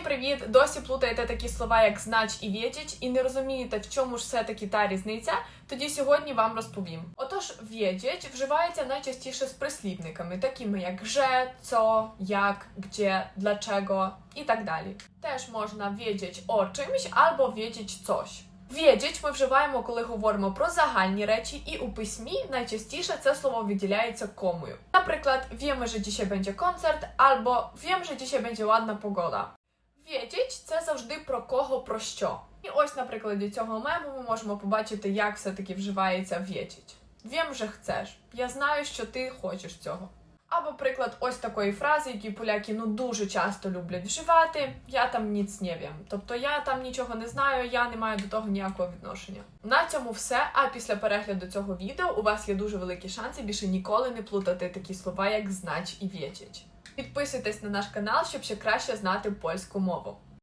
Всім привіт! Досі плутаєте такі слова, як знач і вєдіч, і не розумієте, в чому ж все-таки та різниця. Тоді сьогодні вам розповім. Отож, вєдіч вживається найчастіше з прислівниками, такими як же, цо, як, где, для чого і так далі. Теж можна вєдіч о чимось або вєдіч coś. Wiedzieć ми вживаємо, коли говоримо про загальні речі, і у письмі найчастіше це слово виділяється комою. Наприклад, wiemy, że dzisiaj będzie koncert, або wiem, że dzisiaj będzie ładna pogoda. Wiedzieć – це завжди про кого, про що. І ось на прикладі цього мему ми можемо побачити, як все-таки вживається wiedzieć. Wiem, że chcesz. Я знаю, що ти хочеш цього. Або приклад ось такої фрази, які поляки ну дуже часто люблять вживати: я там ніц не вім. Тобто я там нічого не знаю, я не маю до того ніякого відношення. На цьому все. А після перегляду цього відео у вас є дуже великі шанси більше ніколи не плутати такі слова, як знач і вєтіч. Підписуйтесь на наш канал, щоб ще краще знати польську мову.